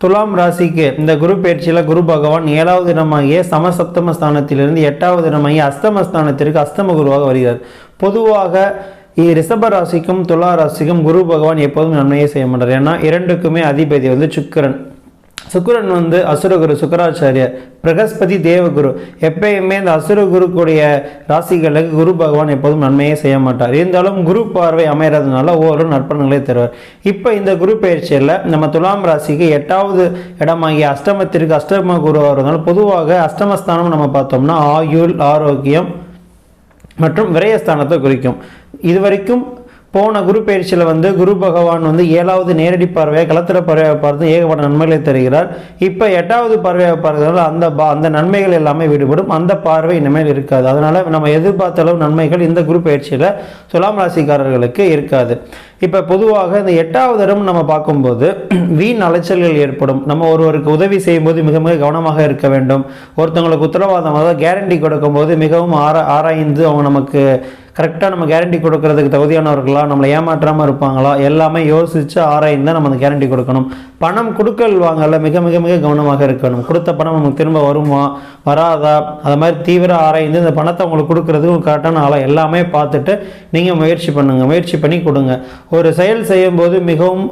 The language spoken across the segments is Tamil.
துலாம் ராசிக்கு இந்த குரு பயிற்சியில் குரு பகவான் ஏழாவது இடமாகிய சமசப்தம ஸ்தானத்திலிருந்து எட்டாவது இடமாகிய அஸ்தமஸ்தானத்திற்கு அஸ்தம குருவாக வருகிறார். பொதுவாக ரிஷப ராசிக்கும் துலா ராசிக்கும் குரு பகவான் எப்போதும் நன்மையை செய்ய மாட்டார். ஏன்னா இரண்டுக்குமே அதிபதி வந்து சுக்கிரன். சுக்கரன் வந்து அசுரகுரு சுக்கராச்சாரியர் பிரகஸ்பதி தேவகுரு. எப்பயுமே இந்த அசுரகுருக்குடைய ராசிகளுக்கு குரு பகவான் எப்போதும் நன்மையே செய்ய மாட்டார். இருந்தாலும் குரு பார்வை அமைகிறதுனால ஒவ்வொரு நற்பலன்களை தருவார். இப்போ இந்த குரு பயிற்சியில் நம்ம துலாம் ராசிக்கு எட்டாவது இடமாகிய அஷ்டமத்திற்கு அஷ்டம குரு வருவதனால பொதுவாக அஷ்டமஸ்தானம் நம்ம பார்த்தோம்னா ஆயுள் ஆரோக்கியம் மற்றும் விரயஸ்தானத்தை குறிக்கும். இதுவரைக்கும் போன குரு பயிற்சியில் வந்து குரு பகவான் வந்து ஏழாவது நேரடி பார்வையாக களத்திர பார்வையாக பார்த்து ஏகப்பட்ட நன்மைகளை தருகிறார். இப்போ எட்டாவது பார்வையாக பார்க்கறதுனால அந்த பா அந்த நன்மைகள் எல்லாமே விடுபடும். அந்த பார்வை இனிமேல் இருக்காது. அதனால் நம்ம எதிர்பார்த்த அளவு நன்மைகள் இந்த குரு பயிற்சியில் துலாம் ராசிக்காரர்களுக்கு இருக்காது. இப்போ பொதுவாக இந்த எட்டாவது இடம் நம்ம பார்க்கும்போது வீண் அலைச்சல்கள் ஏற்படும். நம்ம ஒருவருக்கு உதவி செய்யும்போது மிக மிக கவனமாக இருக்க வேண்டும். ஒருத்தவங்களுக்கு உத்தரவாதம் அதாவது கேரண்டி கொடுக்கும்போது மிகவும் ஆரா ஆராய்ந்து அவங்க நமக்கு கரெக்டாக நம்ம கேரண்டி கொடுக்கறதுக்கு தகுதியானவர்களா நம்மளை ஏமாற்றாமல் இருப்பாங்களா எல்லாமே யோசித்து ஆராய்ந்து தான் நம்ம அந்த கேரண்டி கொடுக்கணும். பணம் கொடுக்கல் வாங்கல மிக மிக மிக கவனமாக இருக்கணும். கொடுத்த பணம் நமக்கு திரும்ப வருமா? வராதா? அது மாதிரி தீவிர ஆராய்ந்து இந்த பணத்தை உங்களுக்கு கொடுக்கறதுக்கு கரெக்டான ஆளா எல்லாமே பார்த்துட்டு நீங்கள் முயற்சி பண்ணுங்கள் முயற்சி பண்ணி கொடுங்க. ஒரு செயல் செய்யும்போது மிகவும்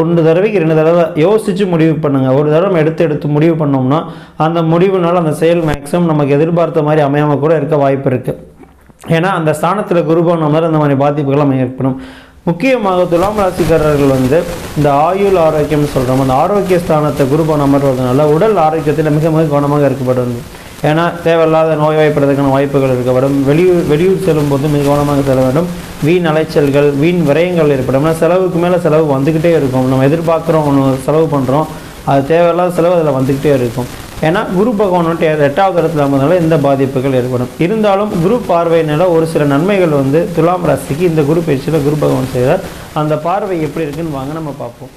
ஒன்று தடவைக்கு ரெண்டு தடவை யோசித்து முடிவு பண்ணுங்கள் ஒரு தடவை எடுத்து எடுத்து முடிவு பண்ணோம்னா அந்த முடிவுனால அந்த செயல் மேக்ஸிமம் நமக்கு எதிர்பார்த்த மாதிரி அமையாமல் கூட இருக்க வாய்ப்பு இருக்குது ஏன்னா அந்த ஸ்தானத்தில் குருபவன் மாதிரி அந்த மாதிரி பாதிப்புகள் நம்ம ஏற்படும். முக்கியமாக துலாம் ராசிக்காரர்கள் வந்து இந்த ஆயுள் ஆரோக்கியம்னு சொல்கிறோம் அந்த ஆரோக்கிய ஸ்தானத்தை குருபவன் அமர்வதனால உடல் ஆரோக்கியத்தில் மிக மிக கவனமாக இருக்கப்படும் ஏன்னா தேவையில்லாத நோய் வாய்ப்படுறதுக்கான வாய்ப்புகள் இருக்கப்படும் வெளியூர் வெளியூர் செல்லும்போது மிக கவனமாக செல்ல வேண்டும். வீண் அலைச்சல்கள் வீண் விரயங்கள் ஏற்படும். ஏன்னா செலவுக்கு மேலே செலவு வந்துக்கிட்டே இருக்கும். நம்ம எதிர்பார்க்குறோம் ஒன்று செலவு பண்ணுறோம் அது தேவையில்லாத செலவு அதில் வந்துக்கிட்டே இருக்கும். ஏன்னா குரு பகவான் எட்டாவது இடத்துல அமர்ந்தாலும் இந்த பாதிப்புகள் ஏற்படும். இருந்தாலும் குரு பார்வையினால ஒரு சில நன்மைகள் வந்து துலாம் ராசிக்கு இந்த குரு பயிற்சியில் குரு பகவான் செய்கிறார் அந்த பார்வை எப்படி இருக்குன்னு வாங்க நம்ம பார்ப்போம்.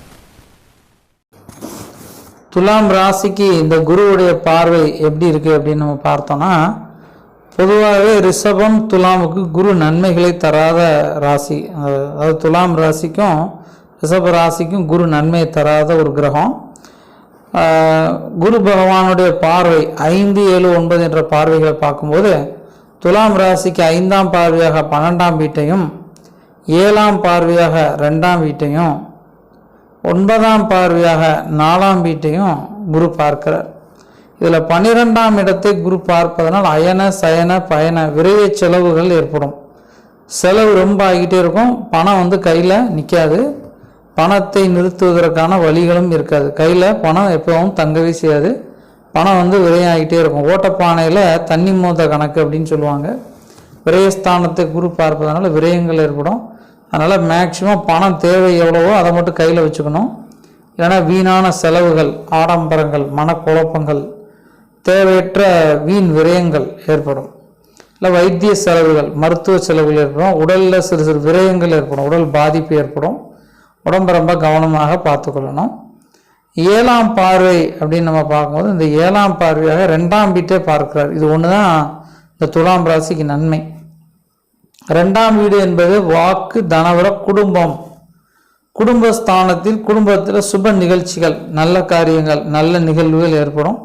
துலாம் ராசிக்கு இந்த குருவுடைய பார்வை எப்படி இருக்கு அப்படின்னு நம்ம பார்த்தோம்னா பொதுவாகவே ரிஷபம் துலாமுக்கு குரு நன்மைகளை தராத ராசி. அதாவது துலாம் ராசிக்கும் ரிஷப ராசிக்கும் குரு நன்மையை தராத ஒரு கிரகம். குரு பகவானுடைய பார்வை ஐந்து ஏழு ஒன்பது என்ற பார்வைகளை பார்க்கும்போது துலாம் ராசிக்கு ஐந்தாம் பார்வையாக பன்னெண்டாம் வீட்டையும் ஏழாம் பார்வையாக ரெண்டாம் வீட்டையும் ஒன்பதாம் பார்வையாக நாலாம் வீட்டையும் குரு பார்க்கிறார். இதில் பன்னிரெண்டாம் இடத்தை குரு பார்ப்பதனால் அயன சயன பயண விரைவு செலவுகள் ஏற்படும். செலவு ரொம்ப ஆகிட்டே இருக்கும். பணம் வந்து கையில் நிற்காது. பணத்தை நிறுத்துவதற்கான வழிகளும் இருக்காது. கையில் பணம் எப்பவும் தங்கவே செய்யாது. பணம் வந்து விரையாகிட்டே இருக்கும். ஓட்டப்பானையில் தண்ணி மோத கணக்கு அப்படின்னு சொல்லுவாங்க. விரயஸ்தானத்தை குரு பார்ப்பதனால விரயங்கள் ஏற்படும். அதனால் மேக்சிமம் பணம் தேவை எவ்வளவோ அதை மட்டும் கையில் வச்சுக்கணும். இல்லைன்னா வீணான செலவுகள் ஆடம்பரங்கள் மனக்குழப்பங்கள் தேவையற்ற வீண் விரயங்கள் ஏற்படும். இல்லை வைத்திய செலவுகள் மருத்துவ செலவுகள் ஏற்படும். உடலில் சிறு சிறு விரயங்கள் ஏற்படும். உடல் பாதிப்பு ஏற்படும். உடம்பை ரொம்ப கவனமாக பார்த்துக்கொள்ளணும். ஏழாம் பார்வை அப்படின்னு நம்ம பார்க்கும்போது இந்த ஏழாம் பார்வையாக ரெண்டாம் வீட்டை பார்க்கிறார். இது ஒன்று தான் இந்த துலாம் ராசிக்கு நன்மை. ரெண்டாம் வீடு என்பது வாக்கு தனவர குடும்பம். குடும்பஸ்தானத்தில் குடும்பத்தில் சுப நிகழ்ச்சிகள் நல்ல காரியங்கள் நல்ல நிகழ்வுகள் ஏற்படும்.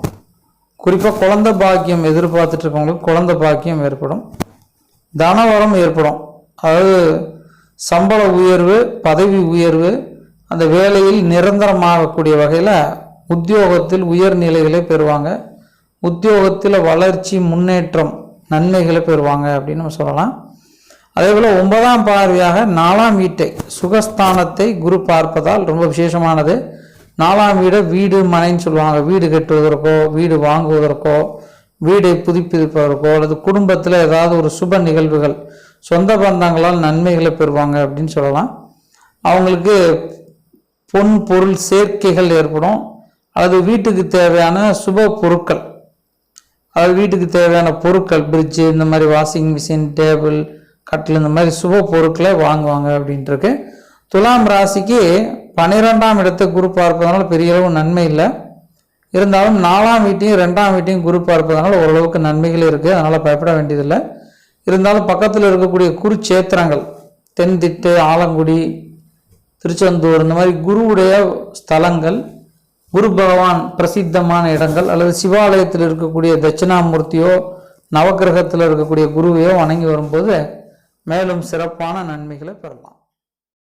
குறிப்பாக குழந்தை பாக்கியம் எதிர்பார்த்துட்டு இருக்கவங்களுக்கு குழந்தை பாக்கியம் ஏற்படும். தனவரம் ஏற்படும். அதாவது சம்பள உயர்வு பதவி உயர்வு அந்த வேலையில் நிரந்தரமாகக்கூடிய வகையில் உத்தியோகத்தில் உயர்நிலைகளை பெறுவாங்க. உத்தியோகத்தில் வளர்ச்சி முன்னேற்றம் நன்மைகளை பெறுவாங்க அப்படின்னு நம்ம சொல்லலாம். அதே போல் ஒன்பதாம் பார்வையாக நாலாம் வீட்டை சுகஸ்தானத்தை குரு பார்ப்பதால் ரொம்ப விசேஷமானது. நாலாம் வீடை வீடு மனைன்னு சொல்லுவாங்க. வீடு கட்டுவதற்கோ வீடு வாங்குவதற்கோ வீடை புதுப்பிப்பதற்கோ அல்லது குடும்பத்தில் ஏதாவது ஒரு சுப நிகழ்வுகள் சொந்த பந்தங்களால் நன்மைகளை பெறுவாங்க அப்படின்னு சொல்லலாம். அவங்களுக்கு பொன் பொருள் சேர்க்கைகள் ஏற்படும். அல்லது வீட்டுக்கு தேவையான சுப பொருட்கள். அதாவது வீட்டுக்கு தேவையான பொருட்கள் பிரிட்ஜு இந்த மாதிரி வாஷிங் மிஷின் டேபிள் கட்டில் இந்த மாதிரி சுப பொருட்களை வாங்குவாங்க அப்படின்ட்டுருக்கு. துலாம் ராசிக்கு பன்னிரெண்டாம் இடத்தை குரு பார்ப்பதனால பெரிய அளவு நன்மை இல்லை. இருந்தாலும் நாலாம் வீட்டையும் ரெண்டாம் வீட்டையும் குரு பார்ப்பதனால ஓரளவுக்கு நன்மைகள் இருக்குது அதனால் பயப்பட வேண்டியதில்லை. இருந்தாலும் பக்கத்தில் இருக்கக்கூடிய குருச்சேத்திரங்கள் தென்திட்டு ஆலங்குடி திருச்செந்தூர் இந்த மாதிரி குருவுடைய ஸ்தலங்கள் குரு பகவான் பிரசித்தமான இடங்கள் அல்லது சிவாலயத்தில் இருக்கக்கூடிய தட்சிணாமூர்த்தியோ நவக்கிரகத்தில் இருக்கக்கூடிய குருவையோ வணங்கி வரும்போது மேலும் சிறப்பான நன்மைகளை பெறலாம்.